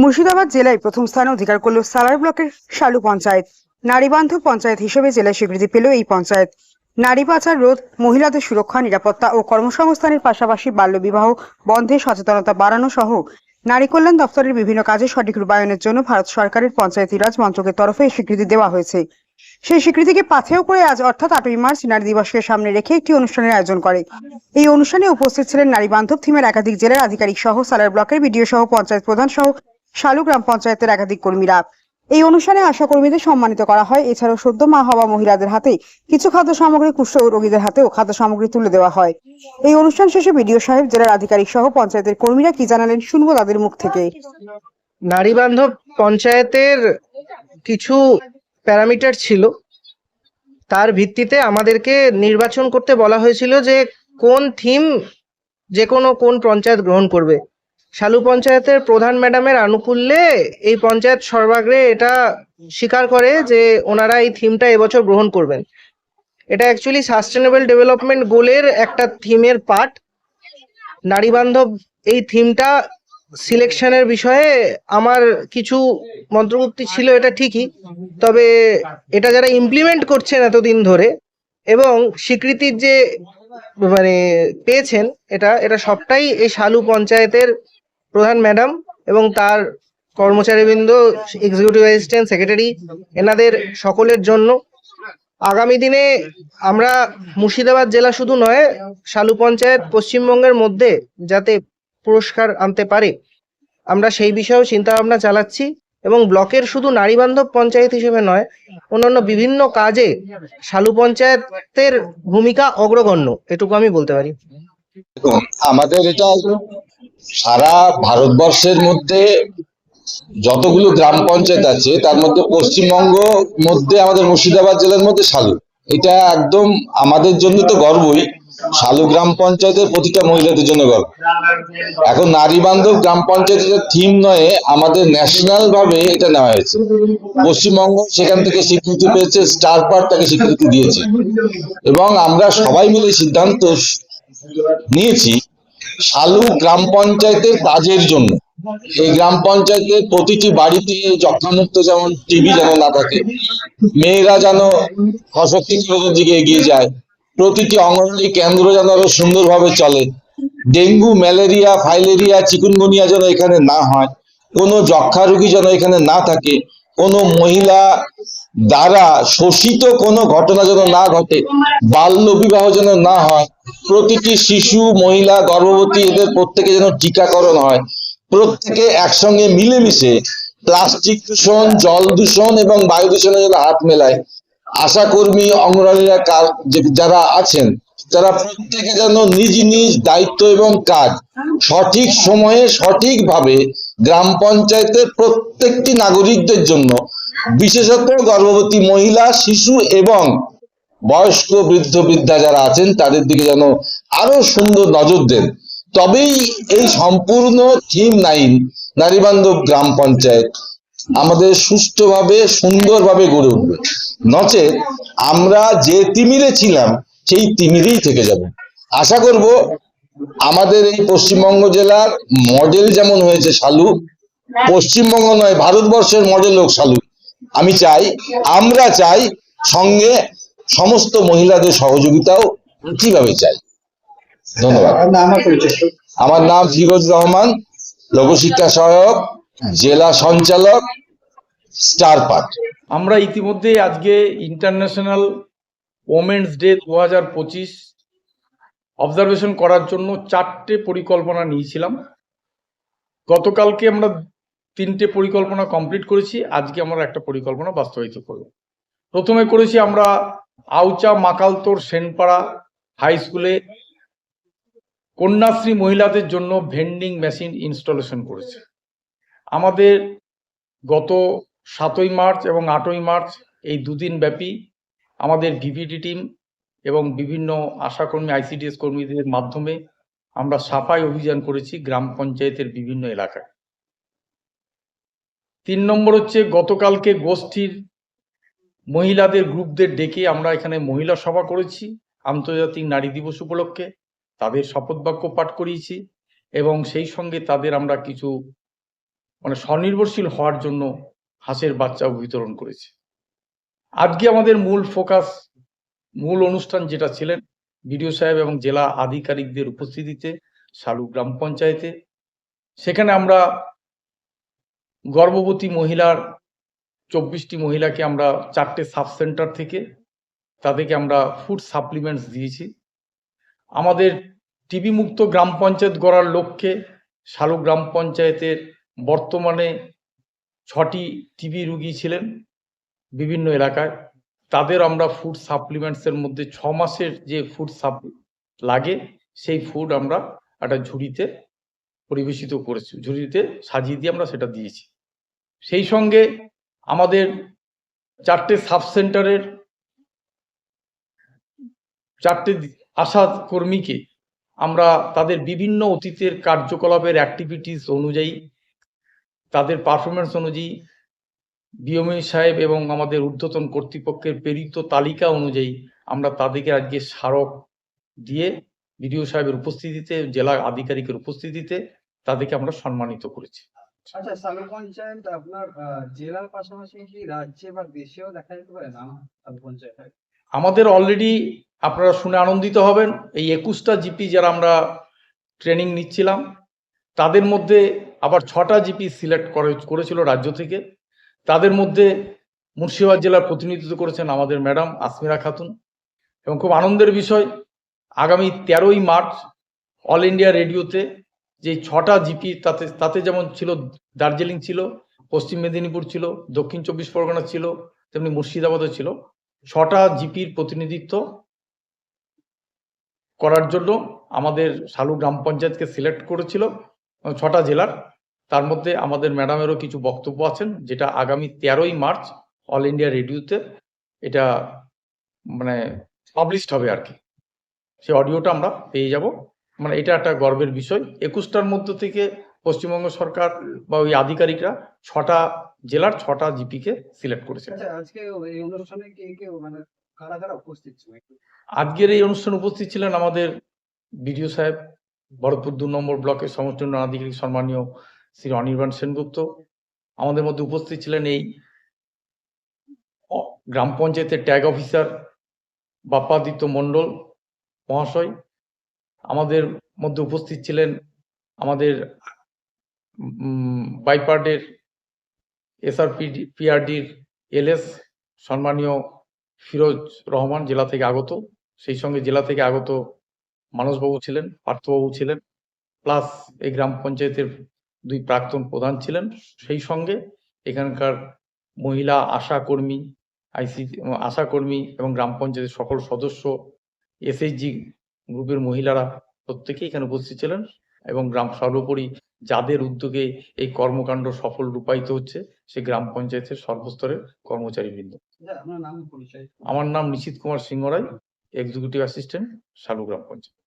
মুর্শিদাবাদ জেলায় প্রথম স্থান অধিকার করল সালার ব্লকের শালু পঞ্চায়েত। নারী বান্ধব পঞ্চায়েত হিসেবে জেলায় স্বীকৃতি পেল এই পঞ্চায়েত। নারী পাচার রোধ, মহিলাদের সুরক্ষা, নিরাপত্তা ও কর্মসংস্থানের পাশাপাশি বাল্যবিবাহ, বন্ধে সচেতনতা বাড়ানো সহ নারী কল্যাণ দপ্তরের বিভিন্ন কাজে সঠিক রূপায়ণের জন্য ভারত সরকারের পঞ্চায়েতি রাজ মন্ত্রকের তরফে স্বীকৃতি দেওয়া হয়েছে। সেই স্বীকৃতিকে পাথেয় করে আজ, অর্থাৎ আটই মার্চ, নারী দিবসকে সামনে রেখে একটি অনুষ্ঠানের আয়োজন করে। এই অনুষ্ঠানে উপস্থিত ছিলেন নারী বান্ধব থিমের একাধিক জেলার আধিকারিক সহ সালার ব্লকের বিডিও সহ পঞ্চায়েত প্রধান সহ শালু গ্রাম পঞ্চায়েতের একাধিক কর্মীরা। এই অনুষ্ঠানে আশা কর্মীদের সম্মানিত করা হয়। এছাড়াও সদ্য মা হওয়া মহিলাদের হাতে কিছু খাদ্য সামগ্রী, কুষ্ঠ রোগীদের হাতেও খাদ্য সামগ্রী তুলে দেওয়া হয়। এই অনুষ্ঠান শেষে বিডিও সাহেব, জেলার আধিকারিক সহ পঞ্চায়েতের কর্মীরা কি জানালেন শুনব তাদের মুখ থেকে। নারী বান্ধব পঞ্চায়েতের কিছু প্যারামিটার ছিল। তার ভিত্তিতে আমাদেরকে নির্বাচন করতে বলা হয়েছিল যে কোন থিম যে কোনো কোন পঞ্চায়েত গ্রহণ করবে। শালু পঞ্চায়েতের প্রধান ম্যাডামের আনুকূল্যে এই পঞ্চায়েত সর্বাগ্রে এটা স্বীকার করে যে ওনারা এই থিমটা এবছর গ্রহণ করবেন। এটা অ্যাকচুয়ালি সাস্টেনেবল ডেভেলপমেন্ট গোলের একটা থিমের পার্ট নারী বান্ধব এই থিমটা সিলেকশনের বিষয়ে আমার কিছু মন্ত্রগুপ্তি ছিল এটা ঠিকই, তবে এটা যারা ইমপ্লিমেন্ট করছেন এতদিন ধরে এবং স্বীকৃতির যে মানে পেয়েছেন এটা এটা সবটাই এই শালু পঞ্চায়েতের প্রধান ম্যাডাম এবং তার কর্মচারীবৃন্দ এক্সিকিউটিভ অ্যাসিস্ট্যান্ট সেক্রেটারি এনাদের সকলের জন্য। আগামী দিনে আমরা মুর্শিদাবাদ জেলা শুধু নয়, শালু পঞ্চায়েত পশ্চিমবঙ্গের মধ্যে যাতে পুরস্কার আনতে পারে, আমরা সেই বিষয়েও চিন্তা ভাবনা চালাচ্ছি এবং ব্লকের শুধু নারী বান্ধব পঞ্চায়েত হিসেবে নয়, অন্যান্য বিভিন্ন কাজে শালু পঞ্চায়েতের ভূমিকা অগ্রগণ্য, এটুকু আমি বলতে পারি। আমাদের এটা সারা ভারতবর্ষের মধ্যে যতগুলো গ্রাম পঞ্চায়েত আছে, তার মধ্যে পশ্চিমবঙ্গ মধ্যে আমাদের মুর্শিদাবাদ জেলার মধ্যে শালু। এটা একদম আমাদের জন্য তো গর্বই। শালু গ্রাম পঞ্চায়েতের প্রতিটা মহিলাদের জন্য গর্ব। এখন নারী বান্ধব গ্রাম পঞ্চায়েতের থিম নয়, আমাদের ন্যাশনাল ভাবে এটা নেওয়া হয়েছে। পশ্চিমবঙ্গ সেখান থেকে স্বীকৃতি পেয়েছে, স্টার পার্ক তাকে স্বীকৃতি দিয়েছে। এবং আমরা সবাই মিলে সিদ্ধান্ত নিয়েছি শালু গ্রাম পঞ্চায়েতের কাজের জন্য। এই গ্রাম পঞ্চায়েতের প্রতিটি বাড়িতে যক্ষামুক্ত যেমন টিভি যেন না থাকে, মেয়েরা যেন সশক্তিকরণের দিকে এগিয়ে যায়, প্রতিটি অঙ্গনওয়াড়ি কেন্দ্র যেন আরও সুন্দরভাবে চলে, ডেঙ্গু, ম্যালেরিয়া, ফাইলেরিয়া, চিকুনগুনিয়া যেন এখানে না হয়, কোনো যক্ষা রোগী যেন এখানে না থাকে, কোনো মহিলা দ্বারা শোষিত কোনো ঘটনা যেন না ঘটে বাল্য বিবাহ যেন না হয় প্রতিটি শিশু, মহিলা, গর্ভবতী, এদের প্রত্যেকে যেন টিকাকরণ হয়। প্রত্যেকে একসঙ্গে মিলেমিশে প্লাস্টিক দূষণ, জল দূষণ এবং বায়ু দূষণের যেন হাত মেলায়। আশা কর্মী অঙ্গনওয়াড়িরা কার- যে- যারা আছেন, তারা প্রত্যেকে যেন নিজ নিজ দায়িত্ব এবং কাজ সঠিক সময়ে সঠিকভাবে গ্রাম পঞ্চায়েতের প্রত্যেকটি নাগরিকদের জন্য, বিশেষত গর্ভবতী মহিলা, শিশু এবং বয়স্ক বৃদ্ধ বৃদ্ধা যারা আছেন, তাদের দিকে যেন আরও সুন্দর নজর দেন। তবেই এই সম্পূর্ণ থিম নাইন নারীবান্ধব গ্রাম পঞ্চায়েত আমাদের সুষ্ঠুভাবে, সুন্দরভাবে গড়ে উঠবে। নচেত আমরা যে তিমিরে ছিলাম, সেই তিমিরেই থেকে যাব। আশা করব আমাদের এই পশ্চিমবঙ্গ জেলার মডেল যেমন হয়েছে শালু, পশ্চিমবঙ্গ নয়, ভারতবর্ষের মডেল হোক শালু। আমি চাই, আমরা চাই সঙ্গে সমস্ত মহিলাদের সহযোগিতাও কীভাবে চাই? ধন্যবাদ। আমার নাম ফিরোজ রহমান লোকশিক্ষা সহায়ক জেলা সঞ্চালক স্টার পার্ক আমরা ইতিমধ্যে আজকে ইন্টারন্যাশনাল ওমেন্স ডে দু হাজার পঁচিশ অবজারভেশন করার জন্য চারটে পরিকল্পনা নিয়েছিলাম। গতকালকে আমরা তিনটে পরিকল্পনা কমপ্লিট করেছি। আজকে আমরা একটা পরিকল্পনা বাস্তবায়িত করব। প্রথমে করেছি আমরা আউচা মাকালতোর সেনপাড়া হাই স্কুলে কন্যাশ্রী মহিলাদের জন্য ভেন্ডিং মেশিন ইনস্টলেশন করেছে। আমাদের গত সাতই মার্চ এবং আটই মার্চ এই দুদিন ব্যাপী আমাদের ভিভিডি টিম এবং বিভিন্ন আশাকর্মী, আইসিডিএস কর্মীদের মাধ্যমে আমরা সাফাই অভিযান করেছি গ্রাম পঞ্চায়েতের বিভিন্ন এলাকায়। তিন নম্বর হচ্ছে গতকালকে গোষ্ঠীর মহিলাদের গ্রুপদের ডেকে আমরা এখানে মহিলা সভা করেছি, আন্তর্জাতিক নারী দিবস উপলক্ষে। তাদের শপথ বাক্য পাঠ করিয়েছি এবং সেই সঙ্গে তাদের আমরা কিছু মানে স্বনির্ভরশীল হওয়ার জন্য হাঁসের বাচ্চা বিতরণ করেছে। আজকে আমাদের মূল ফোকাস, মূল অনুষ্ঠান যেটা ছিলেন বিডিও সাহেব এবং জেলা আধিকারিকদের উপস্থিতিতে শালু গ্রাম পঞ্চায়েতে। সেখানে আমরা গর্ভবতী মহিলার চব্বিশটি মহিলাকে আমরা চারটে সাব সেন্টার থেকে তাদেরকে আমরা ফুড সাপ্লিমেন্টস দিয়েছি। আমাদের টিবি মুক্ত গ্রাম পঞ্চায়েত গড়ার লক্ষ্যে শালু গ্রাম পঞ্চায়েতের বর্তমানে ছটি টিবি রুগী ছিলেন বিভিন্ন এলাকায়। তাদের আমরা ফুড সাপ্লিমেন্টসের মধ্যে ছ মাসের যে ফুড সাপ লাগে, সেই ফুড আমরা একটা ঝুড়িতে পরিবেশিত করেছি, ঝুড়িতে সাজিয়ে দিয়ে আমরা সেটা দিয়েছি। সেই সঙ্গে আমাদের চারটে সাব সেন্টারের চারটে আশা কর্মীকে আমরা তাদের বিভিন্ন অতীতের কার্যকলাপের অ্যাক্টিভিটিস অনুযায়ী, তাদের পারফরমেন্স অনুযায়ী বিএমই সাহেব এবং আমাদের ঊর্ধ্বতন কর্তৃপক্ষের প্রেরিত তালিকা অনুযায়ী আমরা তাদেরকে আজকে স্মারক দিয়ে বিডিও সাহেবের উপস্থিতিতে, জেলা আধিকারিকের উপস্থিতিতে তাদেরকে আমরা সম্মানিত করেছি। আচ্ছা সালু পঞ্চায়েত আপনার জেলার পাশাপাশি কি রাজ্যে বা দেশেও দেখা যেতে পারে? নাম পঞ্চায়েত। আমাদের অলরেডি আপনারা শুনে আনন্দিত হবেন, এই একুশটা জিপি যারা আমরা ট্রেনিং নিচ্ছিলাম, তাদের মধ্যে আবার ছটা জিপি সিলেক্ট করে, করেছিল রাজ্য থেকে। তাদের মধ্যে মুর্শিদাবাদ জেলার প্রতিনিধিত্ব করেছেন আমাদের ম্যাডাম আসমিরা খাতুন। এবং খুব আনন্দের বিষয়, আগামী তেরোই মার্চ অল ইন্ডিয়া রেডিওতে যে ছটা জিপি, তাতে তাতে যেমন ছিল দার্জিলিং ছিল, পশ্চিম মেদিনীপুর ছিল, দক্ষিণ চব্বিশ পরগনা ছিল, তেমনি মুর্শিদাবাদও ছিল। ছটা জিপির প্রতিনিধিত্ব করার জন্য আমাদের শালু গ্রাম পঞ্চায়েতকে সিলেক্ট করেছিল ছটা জেলার। তার মধ্যে আমাদের ম্যাডামেরও কিছু বক্তব্য আছেন, যেটা আগামী তেরোই মার্চ অল ইন্ডিয়া রেডিওতে এটা মানে পাবলিশড হবে আর কি। সেই অডিওটা আমরা পেয়ে যাব। মানে এটা একটা গর্বের বিষয়। একুশটার মধ্য থেকে পশ্চিমবঙ্গ সরকার বা ওই আধিকারিকরা ছটা জেলার ছটা জিপিকে সিলেক্ট করেছে। আচ্ছা মানে আজকের এই অনুষ্ঠানে উপস্থিত ছিলেন আমাদের বিডিও সাহেব ভরতপুর দু নম্বর ব্লকের সমস্ত উন্নয়ন আধিকারিক সম্মানীয় শ্রী অনির্বাণ সেনগুপ্ত। আমাদের মধ্যে উপস্থিত ছিলেন এই গ্রাম পঞ্চায়েতের ট্যাগ অফিসার বাপ্পাদিত্য মণ্ডল মহাশয় আমাদের মধ্যে উপস্থিত ছিলেন আমাদের বাইপার্ডের এসআরপি, পিআরডির এলএস, সম্মানীয় ফিরোজ রহমান জেলা থেকে আগত, সেই সঙ্গে জেলা থেকে আগত মানসবাবু ছিলেন, পার্থবাবু ছিলেন, প্লাস এই গ্রাম পঞ্চায়েতের দুই প্রাক্তন প্রধান ছিলেন। সেই সঙ্গে এখানকার মহিলা আশা কর্মী, আইসি, আশা কর্মী এবং গ্রাম পঞ্চায়েতের সকল সদস্য, এসএইচজি গ্রুপের মহিলারা প্রত্যেকেই এখানে উপস্থিত ছিলেন এবং গ্রাম সর্বোপরি যাদের উদ্যোগে এই কর্মকাণ্ড সফল রূপায়িত হচ্ছে সে গ্রাম পঞ্চায়েতের সর্বস্তরের কর্মচারীবৃন্দ। আচ্ছা, আপনার নাম পরিচয়? আমার নাম নিশিত কুমার সিংহরায় এক্সিকিউটিভ অ্যাসিস্ট্যান্ট শালু গ্রাম পঞ্চায়েত।